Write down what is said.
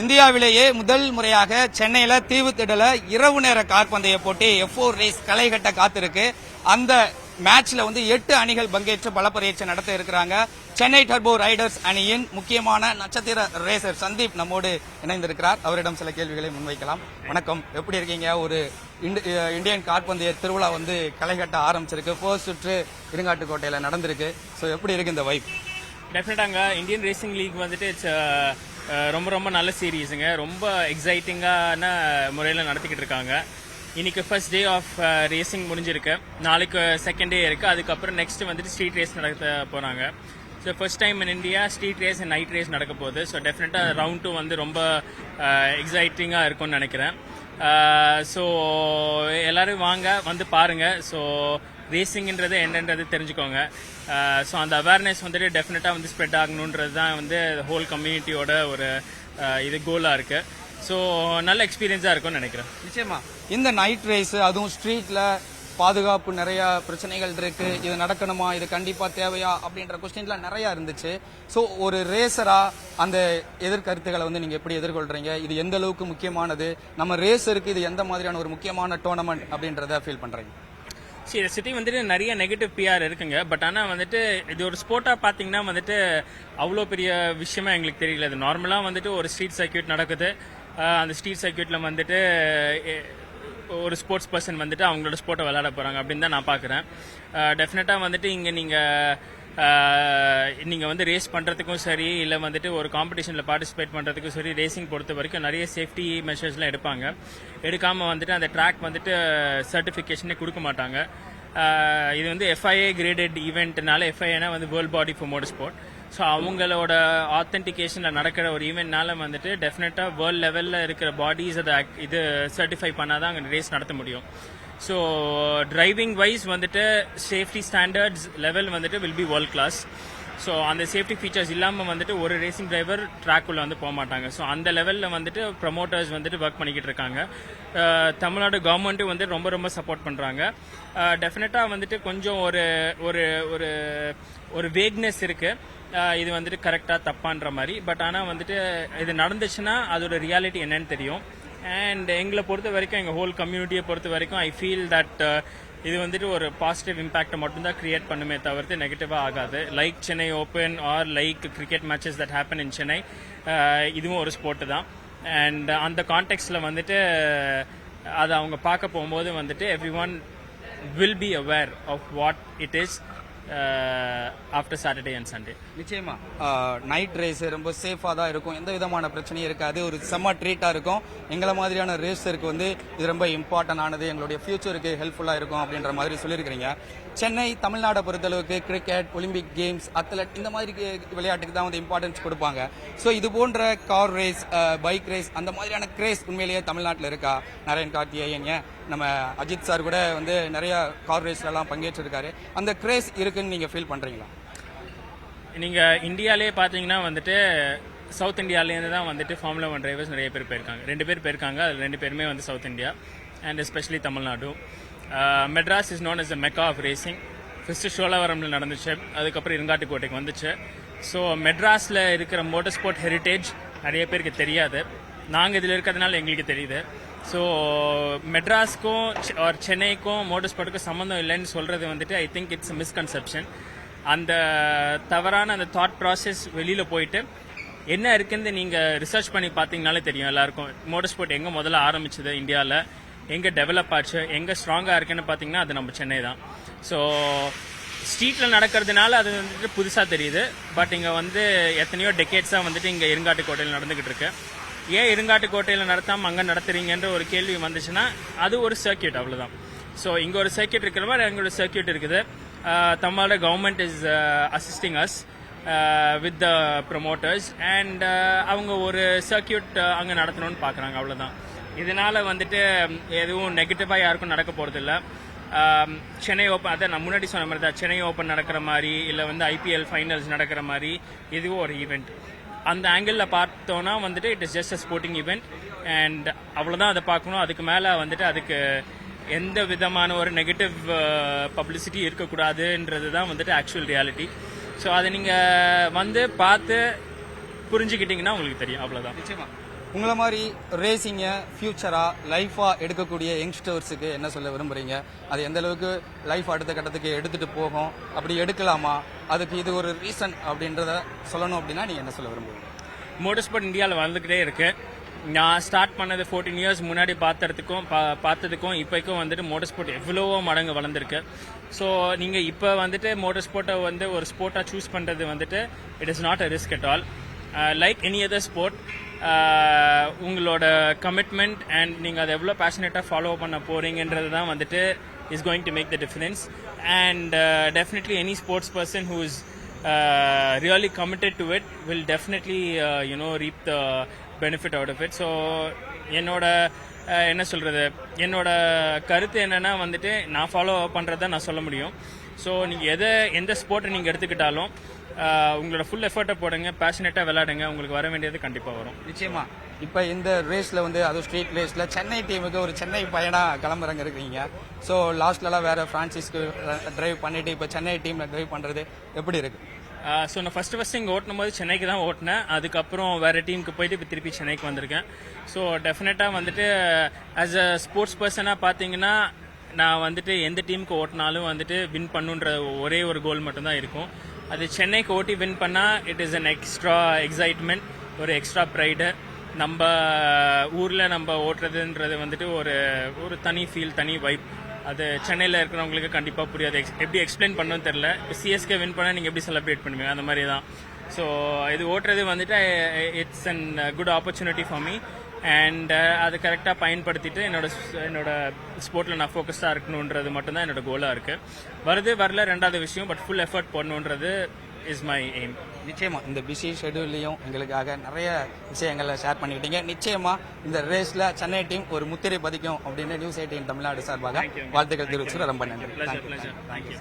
இந்தியாவிலேயே முதல் முறையாக சென்னையில தீவு திடல இரவு நேர கார்பந்தய போட்டி எஃப் ரேஸ் களைகட்ட காத்திருக்கு. அந்த மேட்ச்ல வந்து எட்டு அணிகள் பங்கேற்று பல பரீட்சை நடத்த இருக்கிறாங்க. சென்னை டர்போ ரைடர்ஸ் அணியின் முக்கியமான நட்சத்திர ரேசர் சந்தீப் நம்மோடு இணைந்திருக்கிறார். அவரிடம் சில கேள்விகளை முன்வைக்கலாம். வணக்கம். எப்படி இருக்கீங்க? ஒரு இந்தியன் காற்பந்தய திருவிழா வந்து களை கட்ட ஆரம்பிச்சிருக்கு. போர் சுற்று இருங்காட்டுக்கோட்டையில நடந்திருக்கு. ஸோ எப்படி இருக்கு இந்த வைப் டெஃபினட்டாங்க இந்தியன் ரேசிங் லீக் வந்துட்டு இட்ஸ் ரொம்ப ரொம்ப நல்ல சீரீஸுங்க. ரொம்ப எக்ஸைட்டிங்கான முறையில் நடத்திக்கிட்டு இருக்காங்க. இன்னைக்கு ஃபர்ஸ்ட் டே ஆஃப் ரேசிங் முடிஞ்சிருக்கு. நாளைக்கு செகண்ட் டே இருக்குது அதுக்கப்புறம் நெக்ஸ்ட் வந்துட்டு ஸ்ட்ரீட் ரேஸ் நடத்த போகிறாங்க so first time in India street race and night race நடக்க போகுது. ஸோ டெஃபினட்டாக ரவுண்ட் டூ வந்து ரொம்ப எக்ஸைட்டிங்காக இருக்கும்னு நினைக்கிறேன். ஸோ எல்லோரும் வாங்க வந்து பாருங்கள் ஸோ ரேசிங்கிறது என்னன்றது தெரிஞ்சுக்கோங்க. ஸோ அந்த அவேர்னஸ் வந்துட்டு டெஃபினட்டாக வந்து ஸ்ப்ரெட் ஆகணுன்றது தான் வந்து ஹோல் கம்யூனிட்டியோட ஒரு இது கோலாக இருக்குது ஸோ நல்ல எக்ஸ்பீரியன்ஸாக இருக்கும்னு நினைக்கிறேன். நிச்சயமா. இந்த நைட் ரேஸ் அதுவும் ஸ்ட்ரீட்டில் பாதுகாப்பு நிறையா பிரச்சனைகள் இருக்கு. இது நடக்கணுமா? இது கண்டிப்பாக தேவையா? அப்படின்ற கொஸ்டின்லாம் நிறையா இருந்துச்சு. ஸோ ஒரு ரேசராக அந்த எதிர்கருத்துக்களை வந்து நீங்கள் எப்படி எதிர்கொள்கிறீங்க இது எந்த அளவுக்கு முக்கியமானது? நம்ம ரேசருக்கு இது எந்த மாதிரியான ஒரு முக்கியமான டோர்னமெண்ட் அப்படின்றத ஃபீல் பண்ணுறீங்க சரி சிட்டி வந்துட்டு நிறைய நெகட்டிவ் பிஆர் இருக்குங்க. பட் ஆனால் வந்துட்டு இது ஒரு ஸ்போர்ட்டாக பார்த்தீங்கன்னா வந்துட்டு அவ்வளோ பெரிய விஷயமா எங்களுக்கு தெரியல. இது நார்மலாக வந்துட்டு ஒரு ஸ்ட்ரீட் சர்க்கியூட் நடக்குது. அந்த ஸ்ட்ரீட் சர்க்கியூட்டில் வந்துட்டு ஒரு ஸ்போர்ட்ஸ் பர்சன் வந்துட்டு அவங்களோட ஸ்போர்ட்டை விளையாட போகிறாங்க அப்படின்னு தான் நான் பார்க்குறேன் டெஃபினட்டாக வந்துட்டு இங்கே நீங்கள் நீங்கள் வந்து ரேஸ் பண்ணுறதுக்கும் சரி இல்லை வந்துட்டு ஒரு காம்படிஷனில் பார்ட்டிசிபேட் பண்ணுறதுக்கும் சரி ரேசிங் பொறுத்த வரைக்கும் நிறைய சேஃப்டி மெஷர்ஸ்லாம் எடுப்பாங்க. எடுக்காமல் வந்துட்டு அந்த ட்ராக் வந்துட்டு சர்டிஃபிகேஷனே கொடுக்க மாட்டாங்க. இது வந்து எஃப்ஐஏ கிரேடட் ஈவெண்ட்னால எஃப்ஐஏனா வந்து world body for motor sport so அவங்களோட ஆத்தென்டிகேஷனில் நடக்கிற ஒரு ஈவெண்ட்னால வந்துட்டு டெஃபினட்டாக வேர்ல்ட் லெவலில் இருக்கிற பாடிஸ் அதை இது சர்டிஃபை பண்ணால் தான் அங்கே ரேஸ் நடத்த முடியும். ஸோ டிரைவிங் வைஸ் வந்துட்டு சேஃப்டி ஸ்டாண்டர்ட்ஸ் லெவல் வந்துட்டு will be world class so அந்த சேஃப்டி ஃபீச்சர்ஸ் இல்லாமல் வந்துட்டு ஒரு ரேசிங் டிரைவர் ட்ராக்குள்ளே வந்து போக மாட்டாங்க. ஸோ அந்த லெவலில் வந்துட்டு ப்ரமோட்டர்ஸ் வந்துட்டு ஒர்க் பண்ணிக்கிட்டு இருக்காங்க. Uh, தமிழ்நாடு கவர்மெண்ட்டும் வந்து ரொம்ப ரொம்ப சப்போர்ட் பண்ணுறாங்க டெஃபினட்டாக வந்துட்டு கொஞ்சம் ஒரு ஒரு ஒரு ஒரு வேக்னஸ் இருக்குது uh, இது வந்துட்டு கரெக்டாக தப்பான்ற மாதிரி. பட் ஆனால் வந்துட்டு இது நடந்துச்சுன்னா அதோட ரியாலிட்டி என்னன்னு தெரியும். அண்ட் எங்களை பொறுத்த வரைக்கும் எங்கள் ஹோல் கம்யூனிட்டியை பொறுத்த வரைக்கும் ஐ ஃபீல் தட் இது வந்துட்டு ஒரு பாசிட்டிவ் இம்பாக்டை மட்டும்தான் கிரியேட் பண்ணுமே தவிர்த்து நெகட்டிவாக ஆகாது. Like Chennai open or like cricket matches that happen in Chennai இதுவும் ஒரு ஸ்போர்ட்டு தான். அண்ட் அந்த கான்டெக்ட்ல வந்துட்டு அதை அவங்க பார்க்க போகும்போது வந்துட்டு every one will be aware of what it is after Saturday and Sunday நிச்சயமா. Uh, நைட் ரேஸ் ரொம்ப சேஃபாக தான் இருக்கும். எந்த விதமான பிரச்சனையும் இருக்காது. ஒரு செம்ம ட்ரீட்டாக இருக்கும். எங்களை மாதிரியான ரேஸருக்கு வந்து இது ரொம்ப இம்பார்ட்டன்ட் ஆனது. எங்களுடைய ஃபியூச்சருக்கு ஹெல்ப்ஃபுல்லாக இருக்கும் அப்படின்ற மாதிரி சொல்லியிருக்கிறீங்க. சென்னை தமிழ்நாடை பொறுத்தளவுக்கு கிரிக்கெட் ஒலிம்பிக் கேம்ஸ் அத்லட் இந்த மாதிரி விளையாட்டுக்கு தான் வந்து இம்பார்ட்டன்ஸ் கொடுப்பாங்க. ஸோ இது போன்ற கார் ரேஸ் பைக் ரேஸ் அந்த மாதிரியான கிரேஸ் உண்மையிலேயே தமிழ்நாட்டில் இருக்கா? நரேன் கார்த்திகேயன் ஏன்? நம்ம அஜித் சார் கூட வந்து நிறைய கார் ரேஸ்லலாம் பங்கேற்றிருக்காரு. அந்த கிரேஸ் இருக்குன்னு நீங்கள் ஃபீல் பண்ணுறீங்களா நீங்கள் இந்தியாவிலே பார்த்தீங்கன்னா வந்துட்டு சவுத் இந்தியாவிலேருந்து தான் வந்துட்டு ஃபார்முலா ஒன் டிரைவர்ஸ் நிறைய பேர் போயிருக்காங்க. ரெண்டு பேர் போயிருக்காங்க. அதில் ரெண்டு பேருமே வந்து south India and especially Tamil Nadu Madras is known as a Mecca of racing first ஷோலாவரமில் நடந்துச்சு. அதுக்கப்புறம் இருங்காட்டுக்கோட்டைக்கு வந்துச்சு. ஸோ மெட்ராஸில் இருக்கிற மோட்டர் ஸ்போர்ட் ஹெரிட்டேஜ் நிறைய பேருக்கு தெரியாது. நாங்கள் இதில் இருக்கிறதுனால எங்களுக்கு தெரியுது. ஸோ மெட்ராஸ்க்கும் ஆர் சென்னைக்கும் மோட்டர் ஸ்போர்ட்டுக்கும் சம்மந்தம் இல்லைன்னு சொல்கிறது வந்துட்டு ஐ திங்க் இட்ஸ் மிஸ்கன்செப்ஷன் அந்த தவறான அந்த தாட் ப்ராசஸ் வெளியில் போயிட்டு என்ன இருக்குன்னு நீங்கள் ரிசர்ச் பண்ணி பார்த்தீங்கனாலே தெரியும் எல்லாருக்கும். மோட்டர் ஸ்போர்ட் எங்கே முதல்ல ஆரம்பிச்சது இந்தியாவில் எங்கே டெவலப் ஆச்சு எங்கே ஸ்ட்ராங்காக இருக்குன்னு பார்த்தீங்கன்னா அது நம்ம சென்னை தான். ஸோ ஸ்ட்ரீட்டில் நடக்கிறதுனால அது வந்துட்டு புதுசாக தெரியுது. பட் இங்கே வந்து எத்தனையோ டெக்கேட்ஸாக வந்துட்டு இங்கே இருங்காட்டுக்கோட்டையில் நடந்துக்கிட்டு இருக்கு. ஏன் இருங்காட்டுக்கோட்டையில் நடத்தாமல் அங்கே நடத்துறீங்கன்ற ஒரு கேள்வி வந்துச்சுன்னா அது ஒரு சர்க்கியூட் அவ்வளோதான் ஸோ இங்கே ஒரு சர்க்கியூட் இருக்கிற மாதிரி அங்கே ஒரு சர்க்கியூட் இருக்குது. Uh, Tamil Nadu government is assisting us with the promoters and அவங்க ஒரு சர்க்கியூட் அங்கே நடத்தணும்னு பார்க்குறாங்க அவ்வளோதான் இதனால் வந்துட்டு எதுவும் நெகட்டிவாக யாருக்கும் நடக்க போகிறதில்ல சென்னை ஓப்பன் அதை நான் முன்னாடி சொன்ன மாதிரி தான் சென்னை ஓப்பன் நடக்கிற மாதிரி இல்லை வந்து ஐபிஎல் ஃபைனல்ஸ் நடக்கிற மாதிரி இதுவும் ஒரு ஈவெண்ட் அந்த ஆங்கிளில் பார்த்தோன்னா வந்துட்டு it is just a sporting event and அவ்வளோதான் அதை பார்க்கணும். அதுக்கு மேலே வந்துட்டு அதுக்கு எந்த விதமான ஒரு நெகட்டிவ் பப்ளிசிட்டி இருக்கக்கூடாதுன்றது தான் வந்துட்டு ஆக்சுவல் ரியாலிட்டி ஸோ அதை நீங்கள் வந்து பார்த்து புரிஞ்சுக்கிட்டீங்கன்னா உங்களுக்கு தெரியும். அவ்வளோதான் நிச்சயமா. உங்களை மாதிரி ரேசிங்கை ஃப்யூச்சராக லைஃபாக எடுக்கக்கூடிய யங்ஸ்டர்ஸுக்கு என்ன சொல்ல விரும்புறீங்க? அது எந்த அளவுக்கு லைஃப் அடுத்த கட்டத்துக்கு எடுத்துட்டு போகும்? அப்படி எடுக்கலாமா? அதுக்கு இது ஒரு ரீசன் அப்படின்றத சொல்லணும் அப்படின்னா நீங்கள் என்ன சொல்ல விரும்புவீங்க? மோட்டர் ஸ்போர்ட் இந்தியாவில் வளர்ந்துக்கிட்டே இருக்கு. நான் ஸ்டார்ட் பண்ணது ஃபோர்டீன் இயர்ஸ் முன்னாடி பார்த்ததுக்கும் பா- பார்த்ததுக்கும் இப்போக்கும் வந்துட்டு மோட்டர் ஸ்போர்ட் எவ்வளவோ மடங்கு வளர்ந்துருக்கு. ஸோ நீங்கள் இப்போ வந்துட்டு மோட்டர் ஸ்போர்ட்டை வந்து ஒரு ஸ்போர்ட்டாக சூஸ் பண்ணுறது வந்துட்டு it is not a risk at all like any other sport உங்களோட கமிட்மெண்ட் அண்ட் நீங்கள் அதை எவ்வளோ பேஷனேட்டாக ஃபாலோ பண்ண போகிறீங்கன்றது தான் வந்துட்டு is going to make the difference and definitely any sports person who is really committed to it will definitely you know reap the benefit out of it so என்னோட என்ன சொல்கிறது என்னோட கருத்து என்னென்னா வந்துட்டு நான் ஃபாலோ பண்ணுறதை நான் சொல்ல முடியும். ஸோ நீங்கள் எதை எந்த ஸ்போர்ட்டை நீங்கள் எடுத்துக்கிட்டாலும் உங்களோட ஃபுல் எஃபர்ட்டை போடுங்க பேஷனேட்டாக விளையாடுங்க உங்களுக்கு வர வேண்டியது கண்டிப்பாக வரும். நிச்சயமா. இப்போ இந்த ரேஸில் வந்து அதுவும் ஸ்ட்ரீட் ரேஸில் சென்னை டீமுக்கு ஒரு சென்னை பையனா கிளம்புறங்க இருக்கீங்க ஸோ லாஸ்ட்லலாம் வேற ஃப்ரான்சிஸ்க்கு டிரைவ் பண்ணிட்டு இப்போ சென்னை டீமில் டிரைவ் பண்ணுறது எப்படி இருக்கு? ஸோ நான் ஃபர்ஸ்ட் ஃபர்ஸ்ட் இங்கே ஓட்டும் போது சென்னைக்கு தான் ஓட்டினேன். அதுக்கப்புறம் வேற டீமுக்கு போயிட்டு இப்போ திருப்பி சென்னைக்கு வந்திருக்கேன். ஸோ டெஃபினட்டாக வந்துட்டு ஆஸ் அ ஸ்போர்ட்ஸ் பர்சனாக பார்த்தீங்கன்னா நான் வந்துட்டு எந்த டீமுக்கு ஓட்டினாலும் வந்துட்டு வின் பண்ணுன்ற ஒரே ஒரு கோல் மட்டும்தான் இருக்கும். அது சென்னைக்கு ஓட்டி வின் பண்ணால் it is an extra excitement ஒரு எக்ஸ்ட்ரா ப்ரைடு நம்ம ஊரில் நம்ம ஓட்டுறதுன்றது வந்துட்டு ஒரு ஒரு தனி ஃபீல் தனி வைப் அது சென்னையில் இருக்கிறவங்களுக்கு கண்டிப்பாக புரியாது. எக்ஸ்- எப்படி எக்ஸ்பிளைன் பண்ணணும்னு தெரில சிஎஸ்கே வின் பண்ணால் நீங்கள் எப்படி செலிப்ரேட் பண்ணுவீங்க? அந்த மாதிரி தான் ஸோ இது ஓட்டுறது வந்துட்டு it's an good opportunity for me and அது கரெக்டாக பயன்படுத்திட்டு என்னோட என்னோட ஸ்போர்ட்டில் நான் ஃபோக்கஸ்டாக இருக்கணுன்றது மட்டும்தான் என்னோட கோலாக இருக்குது வருது வரல ரெண்டாவது விஷயம் பட் ஃபுல் எஃபர்ட் போடணுன்றது இஸ் மை எய்ம் நிச்சயமா இந்த பிஸி ஷெடியூல்லையும் எங்களுக்காக நிறைய விஷயங்களை ஷேர் பண்ணிக்கிட்டீங்க. நிச்சயமா இந்த ரேஸ்ல சென்னை டீம் ஒரு முத்திரை பதிக்கும் அப்படின்னு நியூஸ் எயிட்டீன் தமிழ்நாடு சார்பாக வாழ்த்துக்கள் தெரிவிச்சு ரொம்ப நன்றி. தேங்க்யூ